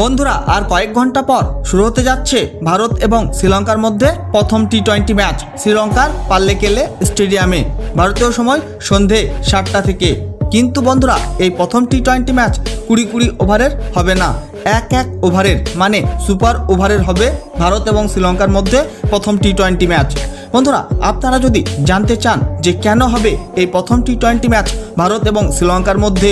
বন্ধুরা, আর কয়েক ঘণ্টা পর শুরু হতে যাচ্ছে ভারত এবং শ্রীলঙ্কার মধ্যে প্রথম টি টোয়েন্টি ম্যাচ শ্রীলঙ্কার পাল্লে কেলে স্টেডিয়ামে। ভারতীয় সময় সন্ধে সাতটা থেকে। কিন্তু বন্ধুরা, এই প্রথম টি টোয়েন্টি ম্যাচ কুড়ি কুড়ি ওভারের হবে না। এক এক ওভারের মানে সুপার ওভারের হবে ভারত এবং শ্রীলঙ্কার মধ্যে প্রথম টি টোয়েন্টি ম্যাচ বন্ধুরা, আপনারা যদি জানতে চান যে কেন হবে এই প্রথম টি টোয়েন্টি ম্যাচ ভারত এবং শ্রীলঙ্কার মধ্যে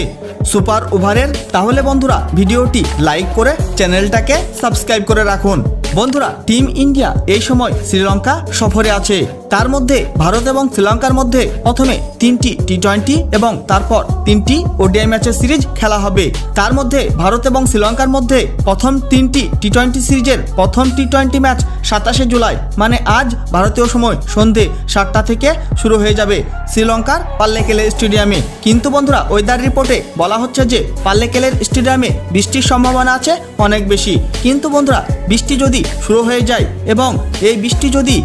সুপার ওভারের, তাহলে বন্ধুরা ভিডিওটি লাইক করে চ্যানেলটাকে সাবস্ক্রাইব করে রাখুন। বন্ধুরা, টিম ইন্ডিয়া এই সময় শ্রীলঙ্কা সফরে আছে। তার মধ্যে ভারত এবং শ্রীলঙ্কার মধ্যে প্রথমে তিনটি টি টোয়েন্টি এবং তারপর তিনটি ওডিআই ম্যাচের সিরিজ খেলা হবে। তার মধ্যে ভারত এবং শ্রীলঙ্কার মধ্যে প্রথম তিনটি টি টোয়েন্টি সিরিজের প্রথম টি টোয়েন্টি ম্যাচ সাতাশে জুলাই। মানে আজ ভারতীয় সময় সন্ধে সাতটা থেকে শুরু হয়ে যাবে শ্রীলঙ্কার পাল্লেকেলে স্টেডিয়ামে। কিন্তু বন্ধুরা, ওয়েদার রিপোর্টে বলা হচ্ছে যে পাল্লেকেলের স্টেডিয়ামে বৃষ্টির সম্ভাবনা আছে অনেক বেশি। কিন্তু বন্ধুরা, বৃষ্টি যদি শুরু হয়ে যায় এবং এই বৃষ্টি যদি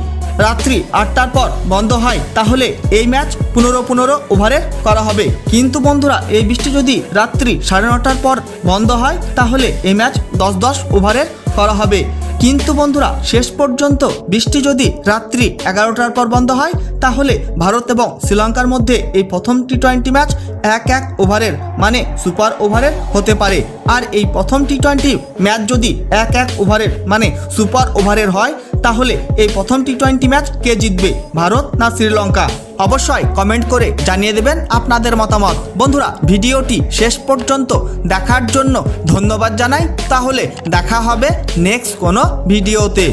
রাত্রি আটটার পর বন্ধ হয়, তাহলে এই ম্যাচ পনেরো পনেরো ওভারে করা হবে। কিন্তু বন্ধুরা, এই বৃষ্টি যদি রাত্রি সাড়ে নটার পর বন্ধ হয়, তাহলে এই ম্যাচ দশ দশ ওভারের করা হবে। কিন্তু বন্ধুরা, শেষ পর্যন্ত বৃষ্টি যদি রাত্রি এগারোটার পর বন্ধ হয়, তাহলে ভারত এবং শ্রীলঙ্কার মধ্যে এই প্রথম টি টোয়েন্টি ম্যাচ এক এক ওভারের মানে সুপার ওভারের হতে পারে। আর এই প্রথম টি টোয়েন্টি ম্যাচ যদি এক এক ওভারের মানে সুপার ওভারের হয় তাহলে এই প্রথম টি টোয়েন্টি ম্যাচ কে জিতবে, ভারত না শ্রীলঙ্কা? অবশ্যই কমেন্ট করে জানিয়ে দেবেন আপনাদের মতামত। বন্ধুরা, ভিডিওটি শেষ পর্যন্ত দেখার জন্য ধন্যবাদ জানাই। তাহলে দেখা হবে নেক্সট কোনো ভিডিওতে।